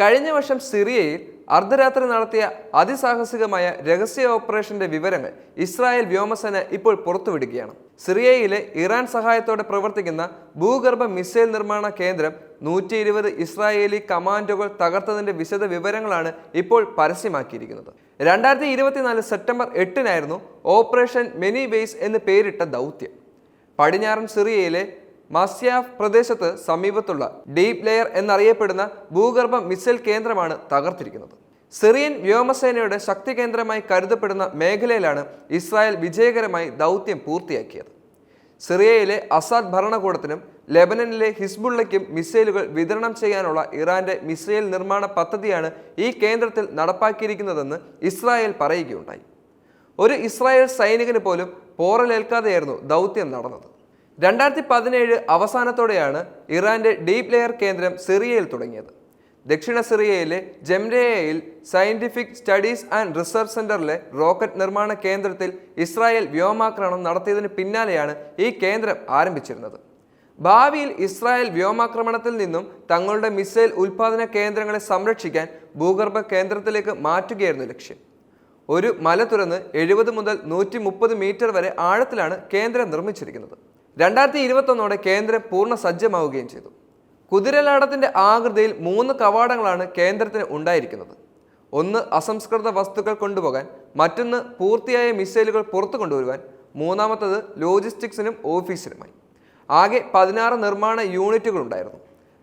കഴിഞ്ഞ വർഷം സിറിയയിൽ അർദ്ധരാത്രി നടത്തിയ അതിസാഹസികമായ രഹസ്യ ഓപ്പറേഷന്റെ വിവരങ്ങൾ ഇസ്രായേൽ വ്യോമസേന ഇപ്പോൾ പുറത്തുവിടുകയാണ്. സിറിയയിലെ ഇറാൻ സഹായത്തോടെ പ്രവർത്തിക്കുന്ന ഭൂഗർഭ മിസൈൽ നിർമ്മാണ കേന്ദ്രം നൂറ്റി ഇരുപത് ഇസ്രായേലി കമാൻഡോകൾ തകർത്തതിന്റെ വിശദ വിവരങ്ങളാണ് ഇപ്പോൾ പരസ്യമാക്കിയിരിക്കുന്നത്. രണ്ടായിരത്തി ഇരുപത്തിനാല് സെപ്റ്റംബർ എട്ടിനായിരുന്നു ഓപ്പറേഷൻ മെനി ബേസ് എന്ന് പേരിട്ട ദൗത്യം. പടിഞ്ഞാറൻ സിറിയയിലെ മസ്യാഫ് പ്രദേശത്ത് സമീപത്തുള്ള ഡീപ് ലെയർ എന്നറിയപ്പെടുന്ന ഭൂഗർഭ മിസൈൽ കേന്ദ്രമാണ് തകർത്തിരിക്കുന്നത്. സിറിയൻ വ്യോമസേനയുടെ ശക്തി കേന്ദ്രമായി കരുതപ്പെടുന്ന മേഖലയിലാണ് ഇസ്രായേൽ വിജയകരമായി ദൗത്യം പൂർത്തിയാക്കിയത്. സിറിയയിലെ അസാദ് ഭരണകൂടത്തിനും ലെബനനിലെ ഹിസ്ബുള്ളയ്ക്കും മിസൈലുകൾ വിതരണം ചെയ്യാനുള്ള ഇറാന്റെ മിസൈൽ നിർമ്മാണ പദ്ധതിയാണ് ഈ കേന്ദ്രത്തിൽ നടപ്പാക്കിയിരിക്കുന്നതെന്ന് ഇസ്രായേൽ പറയുകയുണ്ടായി. ഒരു ഇസ്രായേൽ സൈനികന് പോലും പോറലേൽക്കാതെയായിരുന്നു ദൗത്യം നടന്നത്. രണ്ടായിരത്തി പതിനേഴ് അവസാനത്തോടെയാണ് ഇറാന്റെ ഡീപ് ലെയർ കേന്ദ്രം സിറിയയിൽ തുടങ്ങിയത്. ദക്ഷിണ സിറിയയിലെ ജംരയയിൽ സയന്റിഫിക് സ്റ്റഡീസ് ആൻഡ് റിസർച്ച് സെന്ററിലെ റോക്കറ്റ് നിർമ്മാണ കേന്ദ്രത്തിൽ ഇസ്രായേൽ വ്യോമാക്രമണം നടത്തിയതിന് പിന്നാലെയാണ് ഈ കേന്ദ്രം ആരംഭിച്ചിരുന്നത്. ഭാവിയിൽ ഇസ്രായേൽ വ്യോമാക്രമണത്തിൽ നിന്നും തങ്ങളുടെ മിസൈൽ ഉൽപാദന കേന്ദ്രങ്ങളെ സംരക്ഷിക്കാൻ ഭൂഗർഭ കേന്ദ്രത്തിലേക്ക് മാറ്റുകയായിരുന്നു ലക്ഷ്യം. ഒരു മല തുറന്ന് എഴുപത് മുതൽ നൂറ്റി മീറ്റർ വരെ ആഴത്തിലാണ് കേന്ദ്രം നിർമ്മിച്ചിരിക്കുന്നത്. രണ്ടായിരത്തി ഇരുപത്തൊന്നോടെ കേന്ദ്രം പൂർണ സജ്ജമാവുകയും ചെയ്തു. കുതിരലാടത്തിന്റെ ആകൃതിയിൽ മൂന്ന് കവാടങ്ങളാണ് കേന്ദ്രത്തിന് ഉണ്ടായിരിക്കുന്നത്. ഒന്ന് അസംസ്കൃത വസ്തുക്കൾ കൊണ്ടുപോകാൻ മറ്റൊന്ന് പൂർത്തിയായ മിസൈലുകൾ പുറത്തു കൊണ്ടുവരുവാൻ മൂന്നാമത്തത് ലോജിസ്റ്റിക്സിനും ഓഫീസിനുമായി. ആകെ പതിനാറ് നിർമ്മാണ യൂണിറ്റുകൾ ഉണ്ടായിരുന്നു.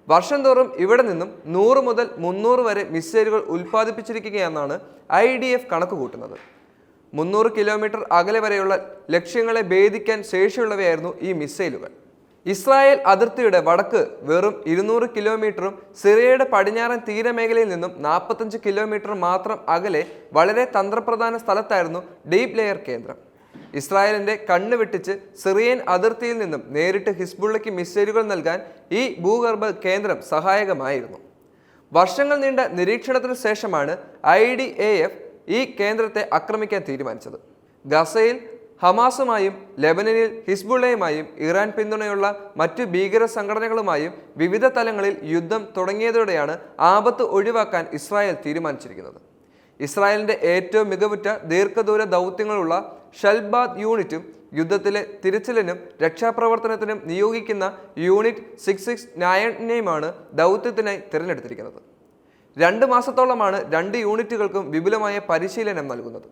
വർഷം തോറും ഇവിടെ നിന്നും നൂറ് മുതൽ മുന്നൂറ് വരെ മിസൈലുകൾ ഉൽപ്പാദിപ്പിച്ചിരിക്കുകയെന്നാണ് ഐ ഡി എഫ് കണക്ക് കൂട്ടുന്നത് മുന്നൂറ് കിലോമീറ്റർ അകലെ വരെയുള്ള ലക്ഷ്യങ്ങളെ ഭേദിക്കാൻ ശേഷിയുള്ളവയായിരുന്നു ഈ മിസൈലുകൾ. ഇസ്രായേൽ അതിർത്തിയുടെ വടക്ക് വെറും ഇരുന്നൂറ് കിലോമീറ്ററും സിറിയയുടെ പടിഞ്ഞാറൻ തീരമേഖലയിൽ നിന്നും നാൽപ്പത്തഞ്ച് കിലോമീറ്റർ മാത്രം അകലെ വളരെ തന്ത്രപ്രധാന സ്ഥലത്തായിരുന്നു ഡീപ് ലെയർ കേന്ദ്രം. ഇസ്രായേലിന്റെ കണ്ണ് വെട്ടിച്ച് സിറിയൻ അതിർത്തിയിൽ നിന്നും നേരിട്ട് ഹിസ്ബുള്ളയ്ക്ക് മിസൈലുകൾ നൽകാൻ ഈ ഭൂഗർഭ കേന്ദ്രം സഹായകമായിരുന്നു. വർഷങ്ങൾ നീണ്ട നിരീക്ഷണത്തിനു ശേഷമാണ് ഐ ഡി എ എഫ് ഈ കേന്ദ്രത്തെ ആക്രമിക്കാൻ തീരുമാനിച്ചത്. ഗസയിൽ ഹമാസുമായും ലെബനനിൽ ഹിസ്ബുള്ളയുമായും ഇറാൻ പിന്തുണയുള്ള മറ്റു ഭീകര സംഘടനകളുമായും വിവിധ തലങ്ങളിൽ യുദ്ധം തുടങ്ങിയതോടെയാണ് ആപത്ത് ഒഴിവാക്കാൻ ഇസ്രായേൽ തീരുമാനിച്ചിരിക്കുന്നത്. ഇസ്രായേലിന്റെ ഏറ്റവും മികവുറ്റ ദീർഘദൂര ദൗത്യങ്ങളുള്ള ഷൽബാദ് യൂണിറ്റും യുദ്ധത്തിലെ തിരച്ചിലിനും രക്ഷാപ്രവർത്തനത്തിനും നിയോഗിക്കുന്ന യൂണിറ്റ് സിക്സ് സിക്സ് നയനെയുമാണ് ദൗത്യത്തിനായി തിരഞ്ഞെടുത്തിരിക്കുന്നത്. രണ്ട് മാസത്തോളമാണ് രണ്ട് യൂണിറ്റുകൾക്കും വിപുലമായ പരിശീലനം നൽകുന്നത്.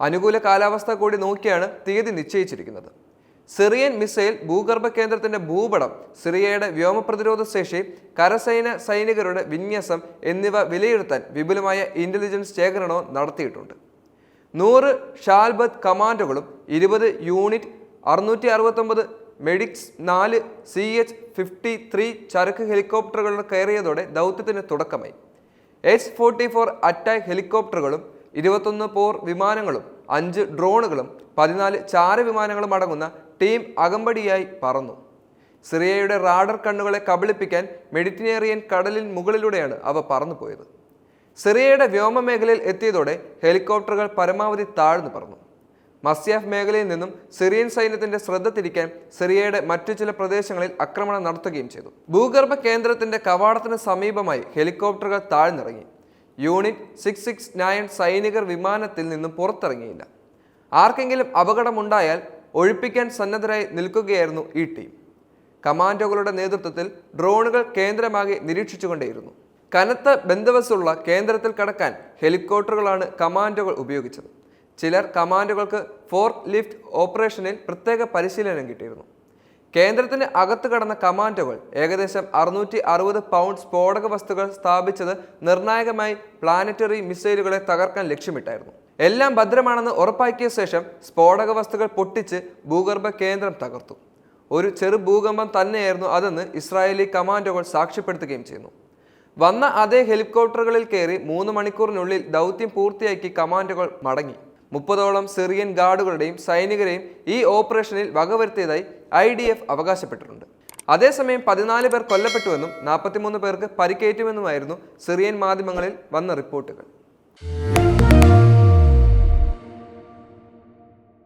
അനുകൂല കാലാവസ്ഥ കൂടി നോക്കിയാണ് തീയതി നിശ്ചയിച്ചിരിക്കുന്നത്. സിറിയൻ മിസൈൽ ഭൂഗർഭ കേന്ദ്രത്തിന്റെ ഭൂപടം സിറിയയുടെ വ്യോമ പ്രതിരോധ ശേഷി കരസേന സൈനികരുടെ വിന്യാസം എന്നിവ വിലയിരുത്താൻ വിപുലമായ ഇന്റലിജൻസ് ശേഖരണവും നടത്തിയിട്ടുണ്ട്. നൂറ് ഷാൽബത്ത് കമാൻഡുകളും ഇരുപത് യൂണിറ്റ് അറുന്നൂറ്റി അറുപത്തൊമ്പത് മെഡിക്സ് നാല് സി എച്ച് ഫിഫ്റ്റി ത്രീ ചരക്ക് ഹെലികോപ്റ്ററുകൾ കയറിയതോടെ ദൗത്യത്തിന് തുടക്കമായി. എച്ച് ഫോർട്ടി ഫോർ അറ്റാക്ക് ഹെലികോപ്റ്ററുകളും ഇരുപത്തൊന്ന് പോർ വിമാനങ്ങളും അഞ്ച് ഡ്രോണുകളും പതിനാല് ചാര വിമാനങ്ങളും അടങ്ങുന്ന ടീം അകമ്പടിയായി പറന്നു. സിറിയയുടെ റാഡർ കണ്ണുകളെ കബളിപ്പിക്കാൻ മെഡിറ്ററേനിയൻ കടലിൻ മുകളിലൂടെയാണ് അവ പറന്നുപോയത്. സിറിയയുടെ വ്യോമ മേഖലയിൽ എത്തിയതോടെ ഹെലികോപ്റ്ററുകൾ പരമാവധി താഴ്ന്നു പറന്നു. മസ്യാഫ് മേഖലയിൽ നിന്നും സിറിയൻ സൈന്യത്തിന്റെ ശ്രദ്ധ തിരിക്കാൻ സിറിയയുടെ മറ്റു ചില പ്രദേശങ്ങളിൽ ആക്രമണം നടത്തുകയും ചെയ്തു. ഭൂഗർഭ കേന്ദ്രത്തിന്റെ കവാടത്തിന് സമീപമായി ഹെലികോപ്റ്ററുകൾ താഴ്ന്നിറങ്ങി. യൂണിറ്റ് സിക്സ് സിക്സ് നയൻ സൈനികർ വിമാനത്തിൽ നിന്നും പുറത്തിറങ്ങിയില്ല. ആർക്കെങ്കിലും അപകടമുണ്ടായാൽ ഒഴിപ്പിക്കാൻ സന്നദ്ധരായി നിൽക്കുകയായിരുന്നു ഈ ടീം. കമാൻഡോകളുടെ നേതൃത്വത്തിൽ ഡ്രോണുകൾ കേന്ദ്രമാകെ നിരീക്ഷിച്ചുകൊണ്ടേയിരുന്നു. കനത്ത ബന്ധവസുള്ള കേന്ദ്രത്തിൽ കടക്കാൻ ഹെലികോപ്റ്ററുകളാണ് കമാൻഡോകൾ ഉപയോഗിച്ചത്. ചിലർ കമാൻഡോകൾക്ക് ഫോർക്ക് ലിഫ്റ്റ് ഓപ്പറേഷനിൽ പ്രത്യേക പരിശീലനം കിട്ടിയിരുന്നു. കേന്ദ്രത്തിന് അകത്ത് കടന്ന കമാൻഡോകൾ ഏകദേശം അറുന്നൂറ്റി അറുപത് പൗണ്ട് സ്ഫോടക വസ്തുക്കൾ സ്ഥാപിച്ചത് നിർണായകമായി പ്ലാനറ്ററി മിസൈലുകളെ തകർക്കാൻ ലക്ഷ്യമിട്ടായിരുന്നു. എല്ലാം ഭദ്രമാണെന്ന് ഉറപ്പാക്കിയ ശേഷം സ്ഫോടക വസ്തുക്കൾ പൊട്ടിച്ച് ഭൂഗർഭ കേന്ദ്രം തകർത്തു. ഒരു ചെറു ഭൂകമ്പം തന്നെയായിരുന്നു അതെന്ന് ഇസ്രായേലി കമാൻഡോകൾ സാക്ഷ്യപ്പെടുത്തുകയും ചെയ്യുന്നു. വന്ന അതേ ഹെലികോപ്റ്ററുകളിൽ കയറി മൂന്ന് മണിക്കൂറിനുള്ളിൽ ദൗത്യം പൂർത്തിയാക്കി കമാൻഡോകൾ മടങ്ങി. മുപ്പതോളം സിറിയൻ ഗാർഡുകളുടെയും സൈനികരെയും ഈ ഓപ്പറേഷനിൽ വകവരുത്തിയതായി ഐ ഡി എഫ് അവകാശപ്പെട്ടിട്ടുണ്ട്. അതേസമയം പതിനാല് പേർ കൊല്ലപ്പെട്ടുവെന്നും നാൽപ്പത്തിമൂന്ന് പേർക്ക് പരിക്കേറ്റുമെന്നുമായിരുന്നു സിറിയൻ മാധ്യമങ്ങളിൽ വന്ന റിപ്പോർട്ടുകൾ.